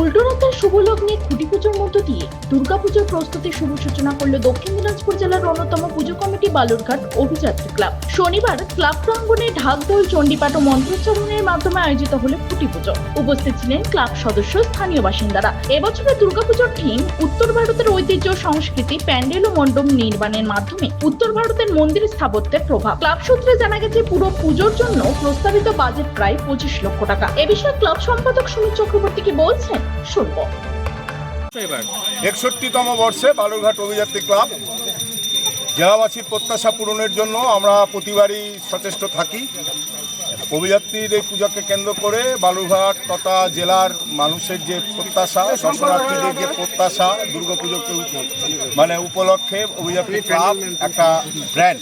উল্টোরথের শুভ লগ্নে খুঁটি পুজোর মধ্য দিয়ে দুর্গাপুজোর প্রস্তুতির শুভ সূচনা করল দক্ষিণ দিনাজপুর জেলার অন্যতম পুজো কমিটি বালুরঘাট অভিযাত্রী ক্লাব। শনিবার ক্লাব প্রাঙ্গণে ঢাক, দোল, চণ্ডীপাঠ ও মন্ত্রোচ্চারণের মাধ্যমে আয়োজিত হলো খুঁটি পুজো উপস্থিত ছিলেন ক্লাব সদস্য স্থানীয় বাসিন্দারা। এবছরের দুর্গাপুজোর থিম উত্তর ভারতের ঐতিহ্য, সংস্কৃতি, প্যান্ডেল ও মণ্ডপ নির্মাণের মাধ্যমে উত্তর ভারতের মন্দির স্থাপত্যের প্রভাব। ক্লাব সূত্রে জানা গেছে, পুরো পুজোর জন্য প্রস্তাবিত বাজেট প্রায় পঁচিশ লক্ষ টাকা। এ বিষয়ে ক্লাব সম্পাদক সুমিত চক্রবর্তী কি বলছেন শুনব। একষট্টিতম বর্ষে বালুরঘাট অভিযাত্রী ক্লাব জেলাবাসীর প্রত্যাশা পূরণের জন্য আমরা প্রতিবারই সচেষ্ট থাকি। অভিযাত্রীর এই পূজাকে কেন্দ্র করে বালুরঘাট তথা জেলার মানুষের যে প্রত্যাশা, দর্শনার্থীদের যে প্রত্যাশা দুর্গাপুজোকে মানে উপলক্ষে অভিযাত্রী ক্লাব একটা ব্র্যান্ড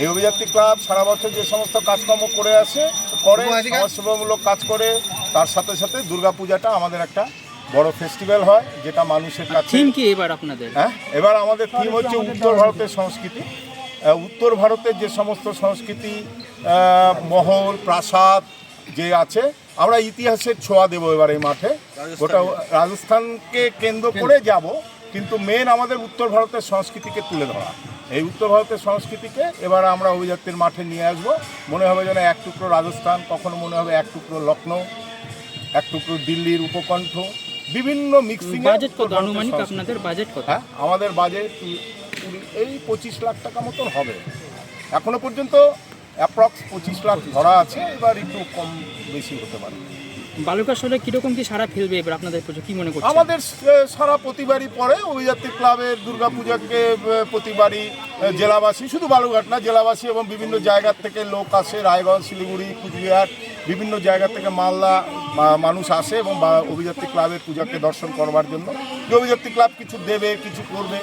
এই অভিযাত্রী ক্লাব সারা বছর যে সমস্ত কাজকর্ম করে আসে করে সমাজসেবামূলক কাজ করে তার সাথে সাথে দুর্গাপূজাটা আমাদের একটা বড় ফেস্টিভ্যাল হয় যেটা মানুষের কাছে থিম কি এবার আপনাদের? হ্যাঁ এবার আমাদের থিম হচ্ছে উত্তর ভারতের সংস্কৃতি। উত্তর ভারতের যে সমস্ত সংস্কৃতি মহল প্রাসাদ যে আছে আমরা ইতিহাসের ছোঁয়া দেবো এবার এই মাঠে। ওটা রাজস্থানকে কেন্দ্র করে যাব কিন্তু মেন আমাদের উত্তর ভারতের সংস্কৃতিকে তুলে ধরা। এই উত্তর ভারতের সংস্কৃতিকে এবার আমরা অভিযাত্রীর মাঠে নিয়ে আসব। মনে হবে যেন এক টুকরো রাজস্থান কখনো মনে হবে এক টুকরো লখনৌ এক টুকরো দিল্লির উপকণ্ঠ। বিভিন্ন মিক্সিং বাজেট কত? আনুমানিক আপনাদের বাজেট কত? হ্যাঁ আমাদের বাজেট এই পঁচিশ লাখ টাকা মতন হবে। এখনও পর্যন্ত অ্যাপ্রক্স পঁচিশ লাখ ধরা আছে এবার একটু কম বেশি হতে পারে। বালুকা শহরে কীরকম কি সারা ফেলবে এবার আপনাদের পুজো কি মনে করছেন? আমাদের সারা প্রতিবারই পরে অভিযাত্রী ক্লাবের দুর্গাপূজাকে প্রতিবারই জেলাবাসী, শুধু বালুঘাট না, জেলাবাসী এবং বিভিন্ন জায়গার থেকে লোক আসে, রায়গঞ্জ, শিলিগুড়ি, কুচবিহার, বিভিন্ন জায়গা থেকে মালদা মানুষ আসে এবং অভিযাত্রী ক্লাবের পূজাকে দর্শন করবার জন্য। যে অভিযাত্রী ক্লাব কিছু দেবে, কিছু করবে,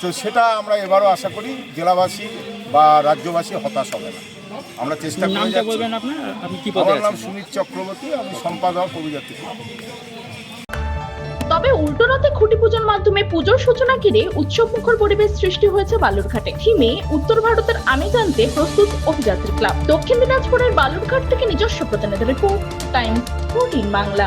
তো সেটা আমরা এবারও আশা করি জেলাবাসী বা রাজ্যবাসী হতাশ হবে না। আমরা চেষ্টা করে যাচ্ছি। বলবেন আপনার? আপনি কি পদে আমার নাম সুমিত চক্রবর্তী আমি সম্পাদক অভিযাত্রী তবে উল্টোরথে খুঁটি পুজোর মাধ্যমে পুজোর সূচনা ঘিরে উৎসব মুখর পরিবেশ সৃষ্টি হয়েছে বালুরঘাটে। থিমে উত্তর ভারতের আমি জানতে প্রস্তুত অভিযাত্রী ক্লাব। দক্ষিণ দিনাজপুরের বালুরঘাট থেকে নিজস্ব প্রতিনিধি রিপোর্ট টাইমস ফোরটিন বাংলা।